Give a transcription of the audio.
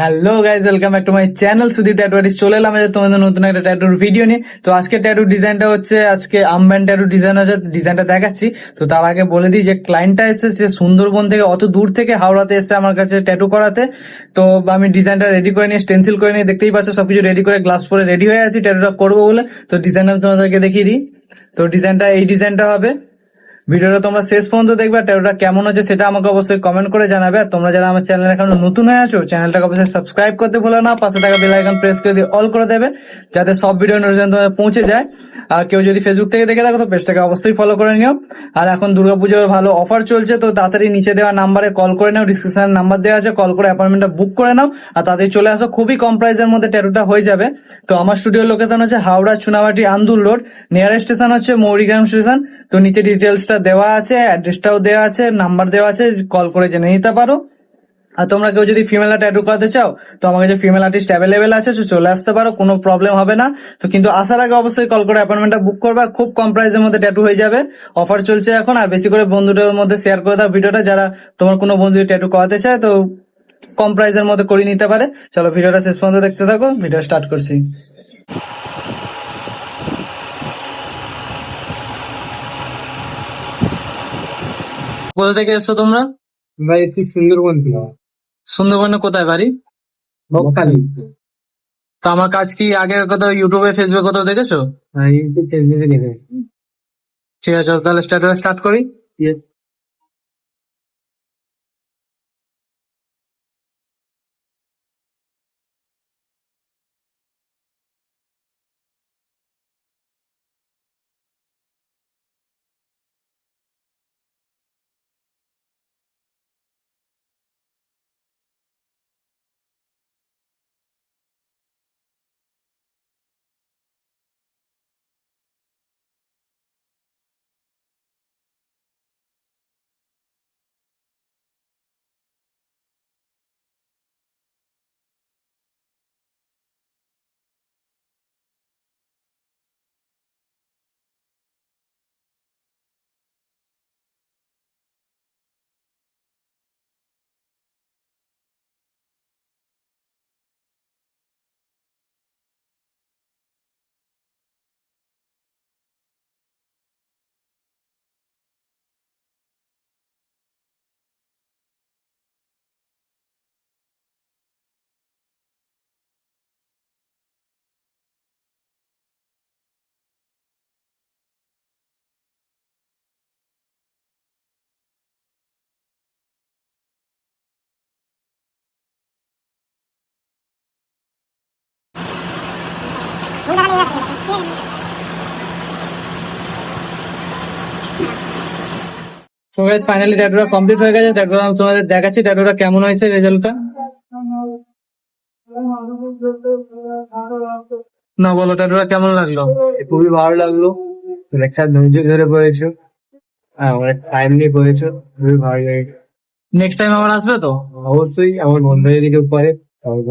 Hello guys welcome back to my channel Sudip tattoo artist চলে এলাম তোমাদের নতুন একটা ট্যাটুর ভিডিও নিয়ে। তো আজকে ট্যাটু ডিজাইনটা হচ্ছে, আজকে আমব্যান্ড ট্যাটু ডিজাইন হচ্ছে ডিজাইনটা দেখাচ্ছি। তো তার আগে বলে দিই যে ক্লায়েন্টটা এসেছে সে সুন্দরবন থেকে, অত দূর থেকে হাওড়াতে এসেছে আমার কাছে ট্যাটু করাতে। তো আমি ডিজাইনটা রেডি করে নিয়ে স্টেন্সিল করে নিয়ে, দেখতেই পাচ্ছ, সবকিছু রেডি করে গ্লাভস পরে রেডি হয়ে আছি ট্যাটুটা করব বলে। তো ডিজাইনটা তোমাদেরকে দেখিয়ে দিই। তো ডিজাইনটা এই ডিজাইনটা হবে। ভিডিওটা তোমরা শেষ পর্যন্ত দেখবে ট্যাটুটা কেমন হচ্ছে সেটা আমাকে অবশ্যই কমেন্ট করে জানাবে। আর তোমরা যারা আমার চ্যানেল এখনও নতুন হয়ে আছো চ্যানেলটাকে অবশ্যই সাবস্ক্রাইব করতে ভুলো না, পাশে থাকা বেল আইকন প্রেস করে দিয়ে অল করে দেবে, যাতে সব ভিডিও নোটিফিকেশন তোমাদের পৌঁছে যায়। আর কেউ যদি ফেসবুক থেকে দেখে থাকো, তো পেজটাকে অবশ্যই ফলো করে নিও। আর এখন দুর্গাপুজোর ভালো অফার চলছে, তো তাড়াতাড়ি নিচে দেওয়া নাম্বারে কল করে নাও ডিসক্রিপশনের নাম্বার দেওয়া আছে কল করে অ্যাপয়েন্টমেন্টটা বুক করে নাও। আর তাড়াতাড়ি চলে আসো, খুবই কম প্রাইসের মধ্যে ট্যাটুটা হয়ে যাবে। তো আমার স্টুডিওর লোকেশন হচ্ছে Howrah Chunabati Andul road nearest station হচ্ছে মৌরিগ্রাম স্টেশন তো নিচে ডিটেলসটা দেওয়া আছে অ্যাড্রেসটাও দেওয়া আছে নাম্বার দেওয়া আছে কল করে জেনে নিতে পারো। আর তোমরা কেউ যদি ফিমেল ট্যাটু করাতে চাও, তো আমার কাছে ফিমেল আর্টিস্ট অ্যাভেলেবেল আছে, তো চলে আসতে পারো, কোনো প্রবলেম হবে না। তো কিন্তু আসার আগে অবশ্যই কল করে অ্যাপয়েন্টমেন্টটা বুক করবা, খুব কম প্রাইসের মধ্যে ট্যাটু হয়ে যাবে। অফার চলছে এখন, আর বেশি করে বন্ধুদের মধ্যে শেয়ার করে দাও ভিডিওটা, যারা তোমার কোনো বন্ধু ট্যাটু করাতে চায়, তো কম প্রাইসের মধ্যে করে নিতে পারে। চলো ভিডিওটা শেষ পর্যন্ত দেখতে থাকো, ভিডিও স্টার্ট করছি। কোথা থেকে এসছো তোমরা? আমরা এসছি সুন্দরবন থেকে। সুন্দরবনে কোথায় বাড়ি? বকখালি। তো আমার কাজ কি আগে কোথাও ইউটিউবে ফেসবুক কোথাও দেখেছ? হ্যাঁ ইউটিউব ফেসবুকে দেখেছি। ঠিক আছে তাহলে স্টার্ট স্টার্ট করি। ইয়েস তো গাইস ফাইনালি ট্যাটুটা কমপ্লিট হয়ে গেছে। ট্যাটুটা আমি তোমাদের দেখাচ্ছি। ট্যাটুটা কেমন হয়েছে রেজাল্টটা না বলো ট্যাটুটা কেমন লাগল? খুবই ভালো লাগল। একটা ধৈর্য ধরে করেছ হ্যাঁ অনেক টাইম নিয়ে করেছ খুবই ভালো লেগেছে। নেক্সট টাইম আবার আসবে তো? অবশ্যই আমার বন্ধু যদি কেউ করে তাহলে